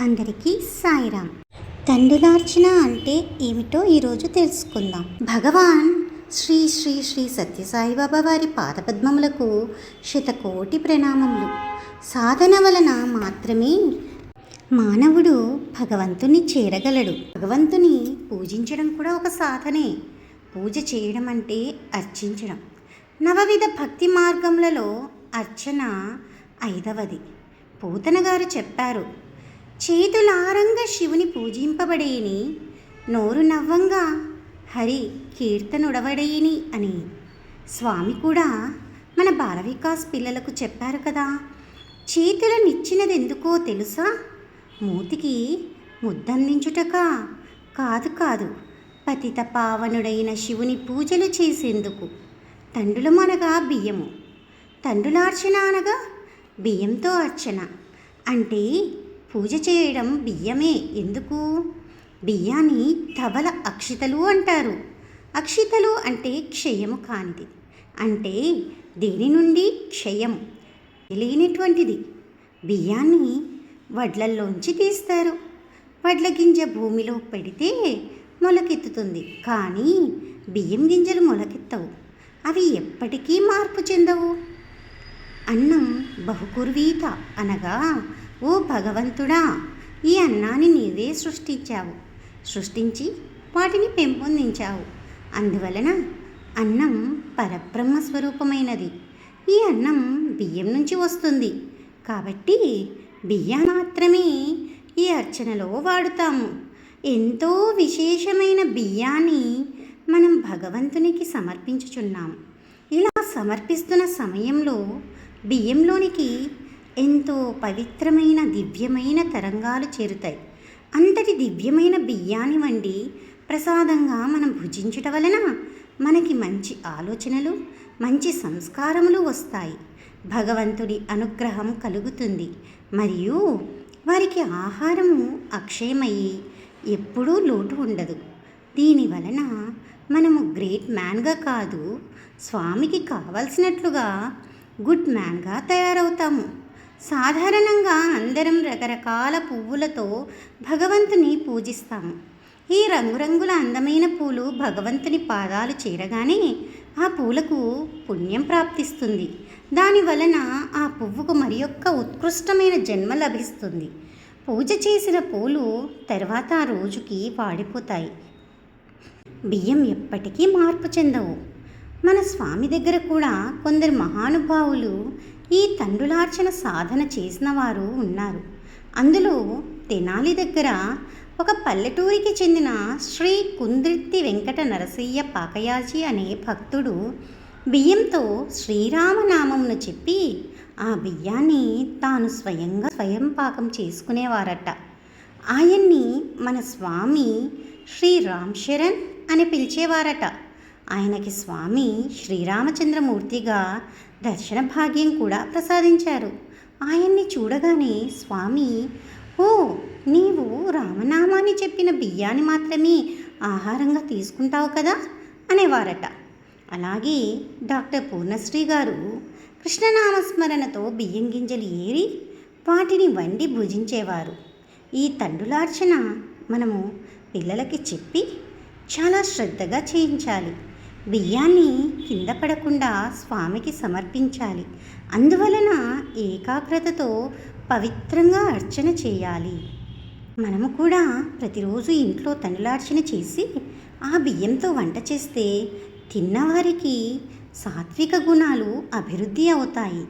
అందరికీ సాయిరామ్. తండ్రులార్చన అంటే ఏమిటో ఈరోజు తెలుసుకుందాం. భగవాన్ శ్రీ శ్రీ శ్రీ సత్యసాయిబాబా వారి పాదపద్మములకు శతకోటి ప్రణామములు. సాధన వలన మాత్రమే మానవుడు భగవంతుని చేరగలడు. భగవంతుని పూజించడం కూడా ఒక సాధనే. పూజ చేయడం అంటే అర్చించడం. నవవిధ భక్తి మార్గములలో అర్చన ఐదవది. పూతన గారు చెప్పారు చేతులారంగా శివుని పూజింపబడేని. నోరు నవ్వంగా హరి కీర్తనుడవడేని అని. స్వామి కూడా మన బాల వికాస్ పిల్లలకు చెప్పారు కదా చేతులనిచ్చినది ఎందుకో తెలుసా? మూతికి ముద్దందించుటక కాదు కాదు పతిత పావనుడైన శివుని పూజలు చేసేందుకు. తండ్రులమనగా బియ్యము తండ్రులార్చన అనగా బియ్యంతో అర్చన. అంటే పూజ చేయడం బియ్యమే. ఎందుకు? బియ్యాన్ని ధవల అక్షితలు అంటారు. అక్షితలు అంటే క్షయము కానిది. అంటే దేని నుండి? క్షయం. తెలియనటువంటిది. బియ్యాన్ని వడ్లల్లోంచి తీస్తారు. వడ్ల గింజ భూమిలో పెడితే మొలకెత్తుతుంది. కానీ బియ్యం గింజలు మొలకెత్తవు. అవి ఎప్పటికీ మార్పు చెందవు. అన్నం బహుకుర్వీత అనగా ఓ భగవంతుడా ఈ అన్నాన్ని నీవే సృష్టించావు. సృష్టించి వాటిని పెంపొందించావు. అందువలన అన్నం పరబ్రహ్మ స్వరూపమైనది. ఈ అన్నం బియ్యం నుంచి వస్తుంది. కాబట్టి బియ్యం మాత్రమే ఈ అర్చనలో వాడుతాము. ఎంతో విశేషమైన బియ్యాన్ని మనం భగవంతునికి సమర్పించుచున్నాం. ఇలా సమర్పిస్తున్న సమయంలో బియ్యంలోనికి ఎంతో పవిత్రమైన దివ్యమైన తరంగాలు చేరుతాయి. అంతటి దివ్యమైన బియ్యాన్ని వండి ప్రసాదంగా మనం భుజించుట వలన మనకి మంచి ఆలోచనలు మంచి సంస్కారములు వస్తాయి. భగవంతుడి అనుగ్రహం కలుగుతుంది. మరియు వారికి ఆహారము అక్షయమయ్యి ఎప్పుడూ లోటు ఉండదు. దీని వలన మనము గ్రేట్ మ్యాన్గా కాదు స్వామికి కావలసినట్లుగా గుడ్ మ్యాన్గా తయారవుతాము. సాధారణంగా అందరం రకరకాల పువ్వులతో భగవంతుని పూజిస్తాము. ఈ రంగురంగుల అందమైన పూలు భగవంతుని పాదాలు చేరగానే ఆ పూలకు పుణ్యం ప్రాప్తిస్తుంది. దాని వలన ఆ పువ్వుకు మరి యొక్క ఉత్కృష్టమైన జన్మ లభిస్తుంది. పూజ చేసిన పూలు తర్వాత ఆ రోజుకి వాడిపోతాయి. బియ్యం ఎప్పటికీ మార్పు చెందవు. మన స్వామి దగ్గర కూడా కొందరు మహానుభావులు ఈ తండ్రులార్చన సాధన చేసిన వారు ఉన్నారు. అందులో తెనాలి దగ్గర ఒక పల్లెటూరికి చెందిన శ్రీ కుంద్రిత్తి వెంకట నరసయ్య పాకయాజీ అనే భక్తుడు బియ్యంతో శ్రీరామనామమును చెప్పి ఆ బియ్యాన్ని తాను స్వయంగా స్వయం పాకం చేసుకునేవారట. ఆయన్ని మన స్వామి శ్రీ రామ్ శరణ్ అని పిలిచేవారట. ఆయనకి స్వామి శ్రీరామచంద్రమూర్తిగా దర్శన భాగ్యం కూడా ప్రసాదించారు. ఆయన్ని చూడగానే స్వామి ఓ నీవు రామనామాన్ని చెప్పిన బియ్యాన్ని మాత్రమే ఆహారంగా తీసుకుంటావు కదా? అనేవారట. అలాగే డాక్టర్ పూర్ణశ్రీ గారు కృష్ణనామస్మరణతో బియ్యం గింజలు ఏరి వాటిని వండి భుజించేవారు. ఈ తండ్రులార్చన మనము పిల్లలకి చెప్పి చాలా శ్రద్ధగా చేయించాలి. బియ్యాన్ని కింద పడకుండా స్వామికి సమర్పించాలి. అందువలన ఏకాగ్రతతో పవిత్రంగా అర్చన చేయాలి. మనము కూడా ప్రతిరోజు ఇంట్లో తనులార్చన చేసి ఆ బియ్యంతో వంట చేస్తే తిన్నవారికి సాత్విక గుణాలు అభివృద్ధి అవుతాయి.